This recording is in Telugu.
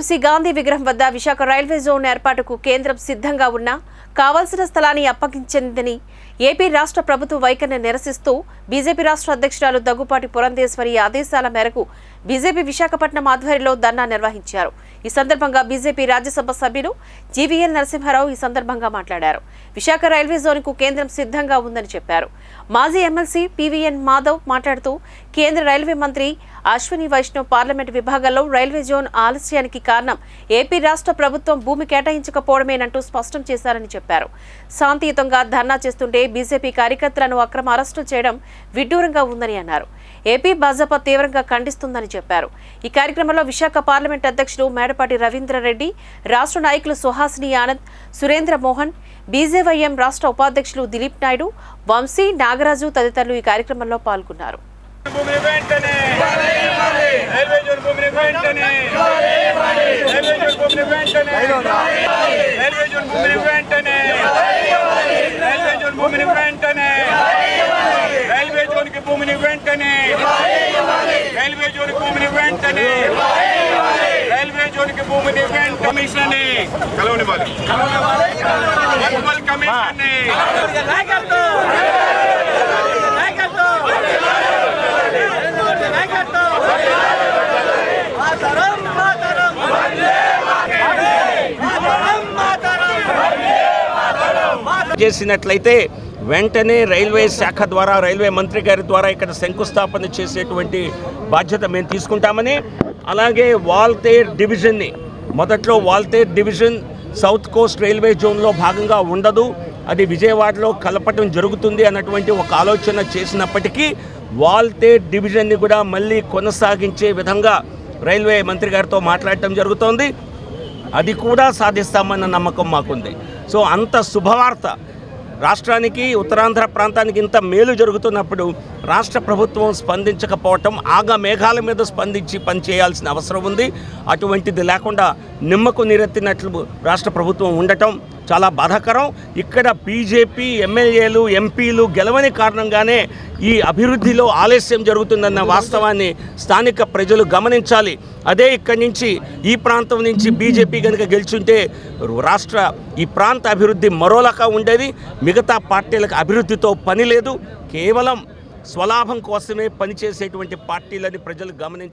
జీవీఎంసీ గాంధీ విగ్రహం వద్ద విశాఖ రైల్వే జోన్ ఏర్పాటుకు కేంద్రం సిద్ధంగా ఉన్నా కావాల్సిన స్థలాన్ని అప్పగించిందని ఏపీ రాష్ట్ర ప్రభుత్వ వైఖరిని నిరసిస్తూ బీజేపీ రాష్ట్ర అధ్యక్షురాలు దగ్గుపాటి పురంధేశ్వరి ఆదేశాల మేరకు బీజేపీ విశాఖపట్నం ఆధ్వర్యంలో ధర్నా నిర్వహించారు. ఈ సందర్భంగా బీజేపీ రాజ్యసభ సభ్యులు జీవీఎల్ నరసింహారావు ఈ సందర్భంగా మాట్లాడారు. విశాఖ రైల్వే జోన్కు కేంద్రం సిద్ధంగా ఉందని చెప్పారు. మాజీ ఎమ్మెల్సీ పీవీఎన్ మాధవ్ మాట్లాడుతూ కేంద్ర రైల్వే మంత్రి అశ్విని వైష్ణవ్ పార్లమెంట్ విభాగంలో రైల్వే జోన్ ఆలస్యానికి కారణం ఏపీ రాష్ట్ర ప్రభుత్వం భూమి కేటాయించకపోవడమేనంటూ స్పష్టం చేశారని చెప్పారు. శాంతియుతంగా ధర్నా చేస్తుంటే బీజేపీ కార్యకర్తలను అక్రమ అరెస్టు చేయడం విడ్డూరంగా ఉందని అన్నారు. ఏపీ భాజపా తీవ్రంగా ఖండిస్తుందని చెప్పారు. ఈ కార్యక్రమంలో విశాఖ పార్లమెంట్ అధ్యక్షుడు మేడపాటి రవీంద్రారెడ్డి రాష్ట్ర నాయకులు సుహాసిని ఆనంద్ సురేంద్ర మోహన్ బీజేవైఎం రాష్ట్ర ఉపాధ్యక్షులు దిలీప్ నాయుడు వంశీ నాగరాజు తదితరులు ఈ కార్యక్రమంలో పాల్గొన్నారు. భూమిని వెంటనే రైల్వే జోన్ భూమిని వెంటనే రైల్వే జోన్ భూమిని వెంటనే రైల్వే జోన్ భూమిని వెంటనే రైల్వే జోన్ భూమిని వెంటనే రైల్వే జోన్కి భూమిని వెంటనే రైల్వే జోన్ భూమిని వెంటనే railway zone commission municipal commission చేసినట్లయితే వెంటనే రైల్వే శాఖ ద్వారా రైల్వే మంత్రి గారి ద్వారా ఇక్కడ శంకుస్థాపన చేసేటువంటి బాధ్యత మేము తీసుకుంటామని అలాగే వాల్తేర్ డివిజన్ని మొదట్లో Waltair division South Coast Railway జోన్లో భాగంగా ఉండదు. అది విజయవాడలో కలపటం జరుగుతుంది అన్నటువంటి ఒక ఆలోచన చేసినప్పటికీ వాల్తేర్ డివిజన్ని కూడా మళ్ళీ కొనసాగించే విధంగా రైల్వే మంత్రి గారితో మాట్లాడటం జరుగుతోంది. అది కూడా సాధిస్తామన్న నమ్మకం మాకుంది. సో అంత శుభవార్త రాష్ట్రానికి ఉత్తరాంధ్ర ప్రాంతానికి ఇంత మేలు జరుగుతున్నప్పుడు రాష్ట్ర ప్రభుత్వం స్పందించకపోవటం ఆగా మేఘాల మీద స్పందించి పనిచేయాల్సిన అవసరం ఉంది. అటువంటిది లేకుండా నిమ్మకు నీరెత్తినట్లు రాష్ట్ర ప్రభుత్వం ఉండటం చాలా బాధాకరం. ఇక్కడ బీజేపీ ఎమ్మెల్యేలు ఎంపీలు గెలవని కారణంగానే ఈ అభివృద్ధిలో ఆలస్యం జరుగుతుందన్న వాస్తవాన్ని స్థానిక ప్రజలు గమనించాలి. అదే ఇక్కడి నుంచి ఈ ప్రాంతం నుంచి బీజేపీ కనుక గెలుచుంటే రాష్ట్ర ఈ ప్రాంత అభివృద్ధి మరోలాగా ఉండేది. మిగతా పార్టీలకు అభివృద్ధితో పని లేదు. కేవలం స్వలాభం కోసమే పనిచేసేటువంటి పార్టీలని ప్రజలు గమనించాలి